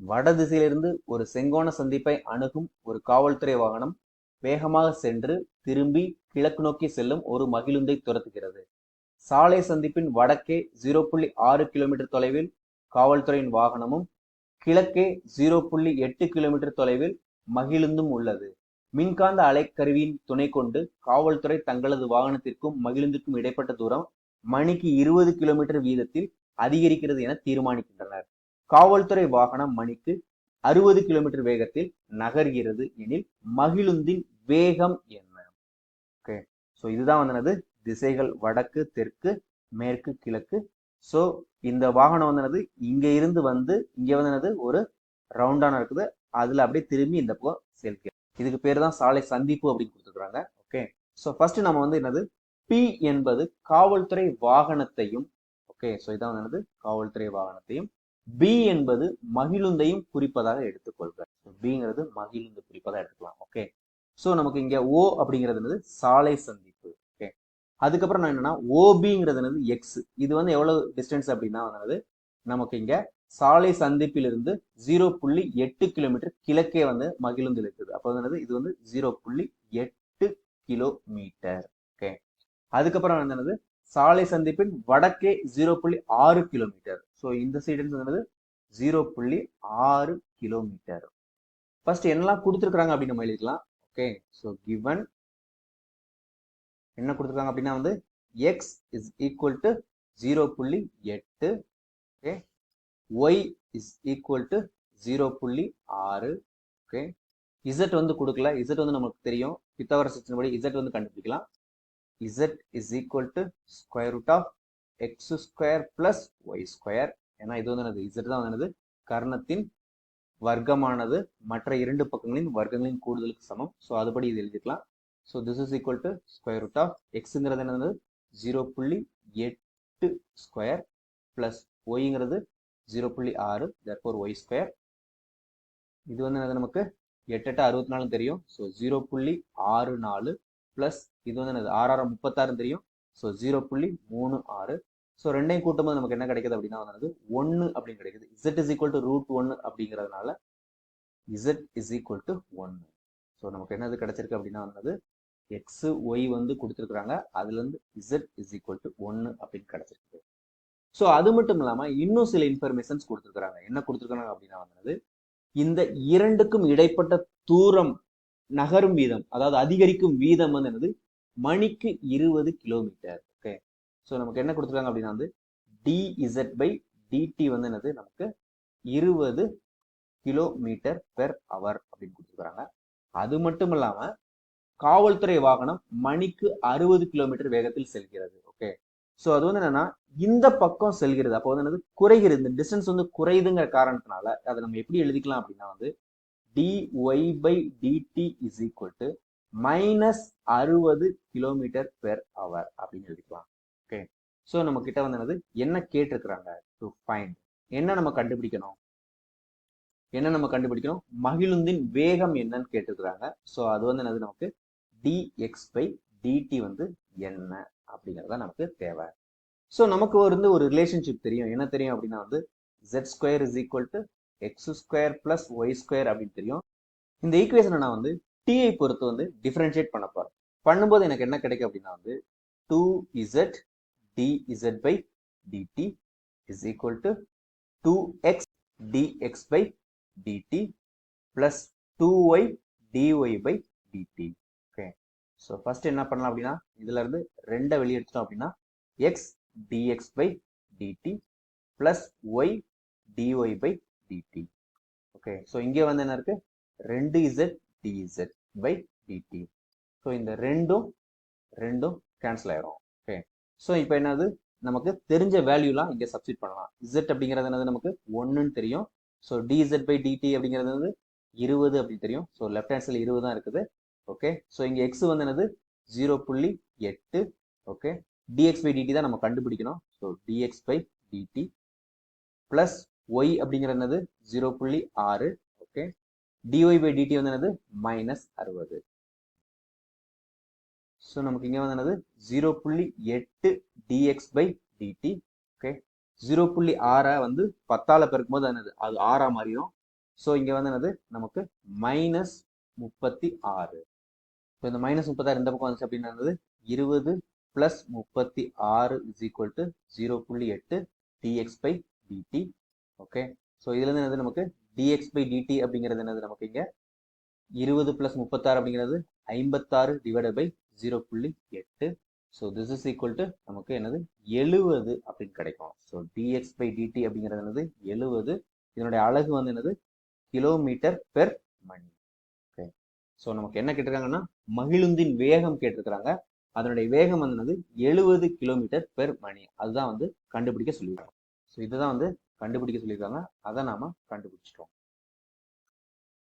வடதிசையிலிருந்து ஒரு செங்கோண சந்திப்பை அணுகும் ஒரு காவல்துறை வாகனம் வேகமாக சென்று திரும்பி கிழக்கு நோக்கி செல்லும் ஒரு மகிழுந்தை துரத்துகிறது. சாலை சந்திப்பின் வடக்கே ஜீரோ புள்ளி ஆறு கிலோமீட்டர் தொலைவில் காவல்துறையின் வாகனமும் கிழக்கே ஜீரோ புள்ளி எட்டு கிலோமீட்டர் தொலைவில் மகிழுந்தும் உள்ளது. மின்காந்த அலைக்கருவியின் துணை கொண்டு காவல்துறை தங்களது வாகனத்திற்கும் மகிழுந்துக்கும் இடைப்பட்ட தூரம் மணிக்கு இருபது கிலோமீட்டர் வீதத்தில் அதிகரிக்கிறது என தீர்மானிக்கின்றனர். காவல்துறை வாகனம் மணிக்கு அறுபது கிலோமீட்டர் வேகத்தில் நகர்கிறது எனில் மகிழுந்தின் வேகம் என்ன? ஓகே ஸோ இதுதான் வந்து என்னது? திசைகள் வடக்கு தெற்கு மேற்கு கிழக்கு. ஸோ இந்த வாகனம் வந்து என்னது? இங்க இருந்து வந்து இங்க வந்து என்னது? ஒரு ரவுண்டான இருக்குது. அதுல அப்படியே திரும்பி இந்த பக்கம் செல்கிறது. இதுக்கு பேர் தான் சாலை சந்திப்பு அப்படின்னு கொடுத்துருக்காங்க ஓகே ஸோ ஃபர்ஸ்ட் நம்ம வந்து என்னது? பி என்பது காவல்துறை வாகனத்தையும். ஓகே ஸோ இதான் வந்து என்னது? காவல்துறை வாகனத்தையும். பி என்பது மகிழுந்தையும் குறிப்பதாக எடுத்துக்கொள்க. பிங்கிறது மகிழுந்து குறிப்பதாக எடுத்துக்கலாம். ஓகே ஸோ நமக்கு இங்க ஓ அப்படிங்கிறது என்னது? சாலை சந்திப்பு. ஓகே அதுக்கப்புறம் நான் என்னன்னா ஓபிங்கிறது என்னது? எக்ஸ் இது வந்து எவ்வளவு டிஸ்டன்ஸ் அப்படின்னா வந்து நமக்கு இங்க சாலை சந்திப்பிலிருந்து ஜீரோ புள்ளி எட்டு கிலோமீட்டர் கிழக்கே வந்து மகிழுந்து இருக்குது அப்போ வந்து என்னது? இது வந்து ஜீரோ புள்ளி எட்டு கிலோமீட்டர் ஓகே அதுக்கப்புறம் என்னது? சாலை சந்திப்பின் வடக்கே ஜீரோ புள்ளி ஆறு கிலோமீட்டர் ஸோ இந்த சைடு என்னது ஜீரோ புள்ளி ஆறு கிலோமீட்டர் ஃபர்ஸ்ட் என்னெல்லாம் கொடுத்துருக்குறாங்க அப்படின்னு நம்ம எழுதிக்கலாம். ஓகே ஸோ கிவன் என்ன கொடுத்துருக்காங்க அப்படின்னா வந்து X is equal to zero புள்ளி எட்டு. Okay Y is equal to zero புள்ளி ஆறு. ஓகே இசட் வந்து கொடுக்கல. இசட் வந்து நமக்கு தெரியும். பித்தவர சிஸ்டம் படி இசட் வந்து கண்டுபிடிக்கலாம். Z is equal to square root of X square plus Y square ஏன்னா இது வந்து என்னது? இசட் தான் வந்து என்னது? கர்ணத்தின் வர்க்கமானது. மற்ற இரண்டு பக்கங்களின் வர்க்கங்களின் கூடுதலுக்கு சமம். ஸோ அதுபடி இது எழுதிக்கலாம். So this is equal to square root of எக்ஸுங்கிறது என்னது? ஜீரோ புள்ளி எட்டு ஸ்கொயர் பிளஸ் ஒய்ங்கிறது ஜீரோ புள்ளி ஆறு. தர்போர் ஒய் ஸ்கொயர் இது வந்து என்னது நமக்கு? எட்டு எட்டு அறுபத்தி நாலு தெரியும். ஸோ ஜீரோ புள்ளி ஆறு நாலு ப்ளஸ் இது வந்து என்னது? ஆறாயிரம் முப்பத்தாறுன்னு தெரியும். ஸோ ஜீரோ புள்ளி மூணு ஆறு. ஸோ ரெண்டையும் கூட்டும்போது நமக்கு என்ன கிடைக்குது அப்படின்னா வந்து ஒன்று அப்படின்னு கிடைக்குது. Z is equal to root ஒன்று அப்படிங்கிறதுனால இசட் இஸ் ஈக்குவல் டு ஒன்று ஸோ நமக்கு என்னது கிடைச்சிருக்கு அப்படின்னா வந்து எக்ஸு ஒய் வந்து கொடுத்துருக்குறாங்க. அதுலேருந்து இசட் இஸ் ஈக்குவல் டு ஒன்று அப்படின்னு கிடைச்சிருக்கு. ஸோ அது மட்டும் இல்லாமல் இன்னும் சில இன்ஃபர்மேஷன்ஸ் கொடுத்துருக்குறாங்க. என்ன கொடுத்துருக்காங்க அப்படின்னா வந்து இந்த இரண்டுக்கும் இடைப்பட்ட தூரம் நகரும் வீதம் அதாவது அதிகரிக்கும் வீதம் வந்து என்னது? மணிக்கு இருபது கிலோமீட்டர் ஓகே ஸோ நமக்கு என்ன கொடுத்துருக்காங்க அப்படின்னா வந்து டிஇசட் பை டிடி வந்து என்னது? நமக்கு இருபது கிலோமீட்டர் பெர் அவர் அப்படின்னு கொடுத்துருக்காங்க. அது மட்டும் இல்லாம காவல்துறை வாகனம் மணிக்கு அறுபது கிலோமீட்டர் வேகத்தில் செல்கிறது. ஓகே ஸோ அது வந்து என்னன்னா இந்த பக்கம் செல்கிறது. அப்போ வந்து என்னது? குறைகிறது. இந்த டிஸ்டன்ஸ் வந்து குறையுதுங்கிற காரணத்தினால அதை நம்ம எப்படி எழுதிக்கலாம் அப்படின்னா வந்து dy by DT is equal to minus அறுபது கிலோமீட்டர் பெர் அவர் அப்படின்னு எழுதிக்கலாம். ஓகே ஸோ நம்ம கிட்ட வந்து என்னது? என்ன கேட்டிருக்கிறாங்க? டு ஃபைண்ட் என்ன நம்ம கண்டுபிடிக்கணும்? என்ன நம்ம கண்டுபிடிக்கணும்? மகிழுந்தின் வேகம் என்னன்னு கேட்டிருக்கிறாங்க. ஸோ அது வந்து என்னது நமக்கு? டிஎக்ஸ் பை டிடி வந்து என்ன? அப்படிங்கிறத நமக்கு தேவை. ஸோ நமக்கு வந்து ஒரு ரிலேஷன்ஷிப் தெரியும். என்ன தெரியும் அப்படின்னா வந்து Z square is equal to X square plus Y square அப்படின்னு தெரியும். இந்த ஈக்குவேஷனை நான் வந்து டிஐ பொறுத்து வந்து டிஃப்ரென்ஷியேட் பண்ண போகிறேன் பண்ணும்போது எனக்கு என்ன கிடைக்கும் அப்படின்னா வந்து two Z DZ by DT is equal to two X DX by DT plus two Y DY by DT okay so first என்ன பண்ணலாம் அப்படின்னா இதுலேருந்து ரெண்டை வெளியே எடுத்துட்டோம் அப்படின்னா X DX by DT plus Y DY by DT okay so இங்கே வந்து என்ன இருக்கு? ரெண்டு Z DZ by DT so இந்த ரெண்டும் ரெண்டும் கேன்சல் ஆயிரும். ஓகே ஸோ இப்போ என்னது? நமக்கு தெரிஞ்ச வேல்யூலாம் இங்கே சப்ஸ்டிட் பண்ணலாம். இசட் அப்படிங்கிறது என்னது நமக்கு? ஒன்றுன்னு தெரியும். ஸோ டிஇசட் பை டிடி அப்படிங்கிறது வந்து இருபது அப்படின்னு தெரியும். ஸோ லெஃப்ட் ஹேண்ட் சைடில் இருபது தான் இருக்குது. ஓகே ஸோ இங்கே எக்ஸ் வந்து என்னது? ஜீரோ புள்ளி எட்டு. ஓகே டிஎக்ஸ் பை டிடி தான் நம்ம கண்டுபிடிக்கணும். So DX by DT plus Y அப்படிங்கிறது என்னது? ஜீரோ புள்ளி ஆறு. ஓகே டிஒய் பை டிடி வந்து என்னது? மைனஸ் அறுபது. ஸோ நமக்கு இங்கே வந்து என்னது? ஜீரோ புள்ளி எட்டு DX by DT okay zero புள்ளி ஆறை வந்து பத்தால பெருக்கும் போது என்னது? அது ஆறா மாறிடும். ஸோ இங்கே வந்து என்னது? நமக்கு மைனஸ் முப்பத்தி ஆறு. ஸோ இந்த மைனஸ் முப்பத்தாறு இந்த பக்கம் வந்துச்சு அப்படின்னா இருபது பிளஸ் முப்பத்தி ஆறு இஸ் ஈக்குவல் டு ஜீரோ புள்ளி எட்டு DX by DT okay so இதுல இருந்து என்னது நமக்கு? டிஎக்ஸ் பை டிடி அப்படிங்கிறது என்னது நமக்கு இங்க? இருபது பிளஸ் முப்பத்தாறு அப்படிங்கிறது ஐம்பத்தாறு டிவைட் பை ஜீரோ புள்ளி எட்டு. So this is equal to நமக்கு என்னது? எழுவது அப்படின்னு கிடைக்கும். ஸோ டிஎக்ஸ் பை டிடி அப்படிங்கிறது என்னது? எழுவது. இதனுடைய அழகு வந்து என்னது? கிலோமீட்டர் பெர் மணி ஓகே ஸோ நமக்கு என்ன கேட்டிருக்காங்கன்னா? மகிழுந்தின் வேகம் கேட்டிருக்கிறாங்க. அதனுடைய வேகம் வந்து என்னது? எழுபது கிலோமீட்டர் பெர் மணி அதுதான் வந்து கண்டுபிடிக்க சொல்லியிருக்காங்க. ஸோ இதுதான் வந்து கண்டுபிடிக்க சொல்லியிருக்காங்க. அதை நாம கண்டுபிடிச்சிட்டோம்.